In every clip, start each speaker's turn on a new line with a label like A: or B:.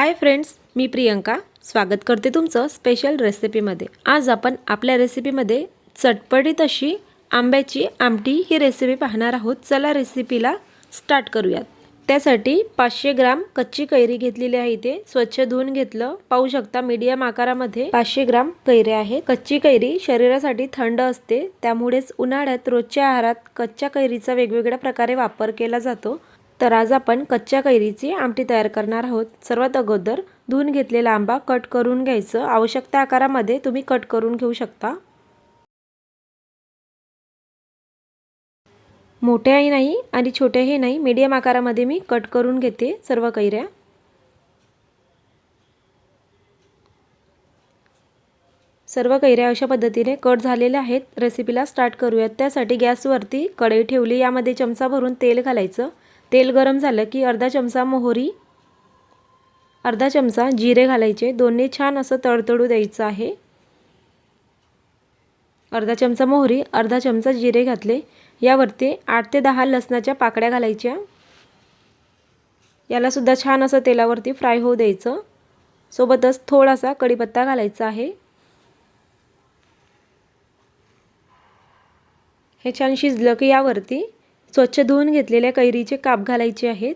A: Hi friends मी प्रियंका. स्वागत करते तुमचं स्पेशल रेसिपीमध्ये आज आपण आपल्या रेसिपीमध्ये चटपटीत अशी आंब्याची आमटी ही रेसिपी पाहणार आहोत. चला रेसिपीला स्टार्ट करूयात. त्यासाठी पाचशे ग्राम कच्ची कैरी घेतलेली आहे इथे. स्वच्छ धुवून घेतलं. पाहू शकता मीडियम आकारामध्ये पाचशे ग्राम कैरे आहे. कच्ची कैरी शरीरासाठी थंड असते. त्यामुळेच उन्हाळ्यात रोजच्या आहारात कच्च्या कैरीचा वेगवेगळ्या प्रकारे वापर केला जातो. तर आज आपण कच्च्या कैरीची आमटी तयार करणार आहोत. सर्वात अगोदर धुवून घेतलेला आंबा कट करून घ्यायचं. आवश्यकता आकारामध्ये तुम्ही कट करून घेऊ शकता. मोठ्याही नाही आणि छोट्याही नाही मीडियम आकारामध्ये मी कट करून घेते सर्व कैऱ्या. सर्व कैऱ्या अशा पद्धतीने कट झालेल्या आहेत. रेसिपीला स्टार्ट करूयात. त्यासाठी गॅसवरती कढई ठेवली. यामध्ये चमचा भरून तेल घालायचं. तेल गरम झालं की अर्धा चमचा मोहरी अर्धा चमचा जिरे घालायचे. दोन्ही छान असं तडतडू द्यायचं आहे. अर्धा चमचा मोहरी अर्धा चमचा जिरे घातले. यावरती आठ ते दहा लसणाच्या पाकड्या घालायच्या. यालासुद्धा छान असं तेलावरती फ्राय होऊ द्यायचं. सोबतच थोडासा कढीपत्ता घालायचा आहे. हे छान शिजलं की यावरती स्वच्छ धुवून घेतलेल्या कैरीचे काप घालायचे आहेत.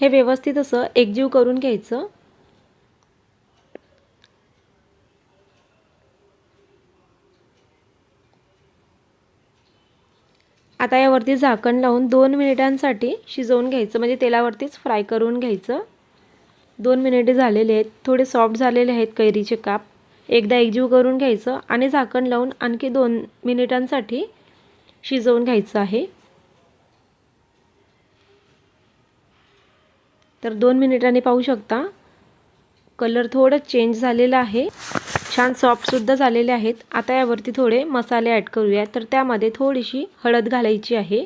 A: हे व्यवस्थित असं एकजीव करून घ्यायचं. आता यावरती झाकण लावून दोन मिनिटांसाठी शिजवून घ्यायचं म्हणजे तेलावरतीच फ्राय करून घ्यायचं. दोन मिनिटे झालेले आहेत. थोडे सॉफ्ट झालेले आहेत कैरीचे काप. एकदा एकजीव करून घ्यायचं आणि झाकण लावून आणखी दोन मिनिटांसाठी शिजवून घ्यायचं आहे. तर दोन मिनिटांनी पाहू शकता. कलर थोडं चेंज झालेला आहे. छान सॉफ्टसुद्धा झालेले आहेत. आता यावरती थोडे मसाले ॲड करूया. तर त्यामध्ये थोडीशी हळद घालायची आहे.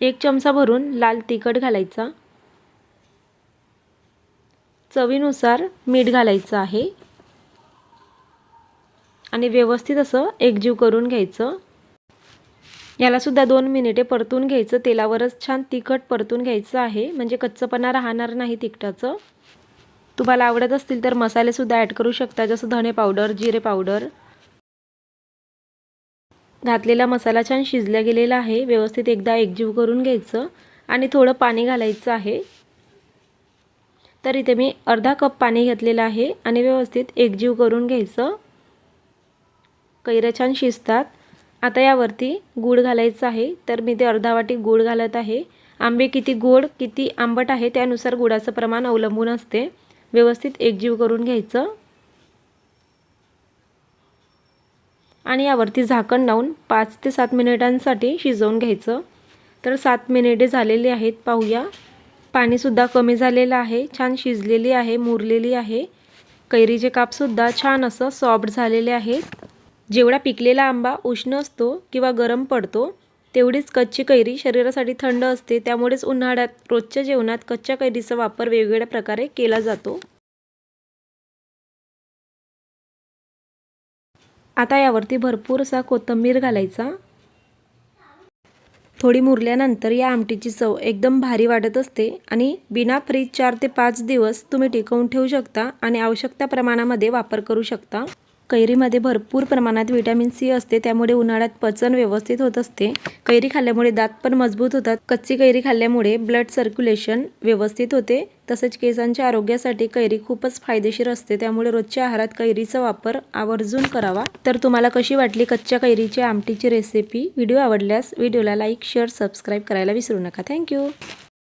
A: एक चमचा भरून लाल तिखट घालायचा. चवीनुसार मीठ घालायचं आहे. आणि व्यवस्थित असं एकजीव करून घ्यायचं. यालासुद्धा दोन मिनिटे परतून घ्यायचं. तेलावरच छान तिखट परतून घ्यायचं आहे. म्हणजे कच्चपणा राहणार नाही तिखटाचं. तुम्हाला आवडत असतील तर मसालेसुद्धा ॲड करू शकता. जसं धणे पावडर जिरे पावडर घातलेला मसाला छान शिजला गेलेला आहे. व्यवस्थित एकदा एकजीव करून घ्यायचं. आणि थोडं पाणी घालायचं आहे. तर इथे मी अर्धा कप पाणी घेतलेलं आहे आणि व्यवस्थित एकजीव करून घ्यायचं. कैरं छान शिजतात. आता यावरती गूळ घालायचं आहे. तर मी ते अर्धा वाटी गूळ घालत आहे. आंबे किती गोड किती आंबट आहे त्यानुसार गुळाचं प्रमाण अवलंबून असते. व्यवस्थित एकजीव करून घ्यायचं. आणि यावरती झाकण लावून पाच ते सात मिनिटांसाठी शिजवून घ्यायचं. तर सात मिनिटे झालेली आहेत. पाहूया. पाणीसुद्धा कमी झालेलं आहे छान शिजलेली आहे मुरलेली आहे. कैरीचे कापसुद्धा छान असं सॉफ्ट झालेले आहेत. जेवढा पिकलेला आंबा उष्ण असतो किंवा गरम पडतो तेवढीच कच्ची कैरी शरीरासाठी थंड असते. त्यामुळेच उन्हाळ्यात रोजच्या जेवणात कच्च्या कैरीचा वापर वेगवेगळ्या प्रकारे केला जातो. आता यावरती भरपूर असा कोथिंबीर घालायचा. थोडी मुरल्यानंतर या आमटीची चव एकदम भारी वाटत असते आणि बिना फ्रीज चार ते पाच दिवस तुम्ही टिकवून ठेवू शकता आणि आवश्यकता प्रमाणामध्ये वापर करू शकता. कैरीमध्ये भरपूर प्रमाणात व्हिटॅमिन सी असते त्यामुळे उन्हाळ्यात पचन व्यवस्थित होत असते. कैरी खाल्ल्यामुळे दात पण मजबूत होतात. कच्ची कैरी खाल्ल्यामुळे ब्लड सर्क्युलेशन व्यवस्थित होते. तसेच केसांच्या आरोग्यासाठी कैरी खूपच फायदेशीर असते. त्यामुळे रोजच्या आहारात कैरीचा वापर आवर्जून करावा. तर तुम्हाला कशी वाटली कच्च्या कैरीच्या आमटीची रेसिपी व्हिडिओ आवडल्यास व्हिडिओला लाईक शेअर सबस्क्राईब करायला विसरू नका. थँक्यू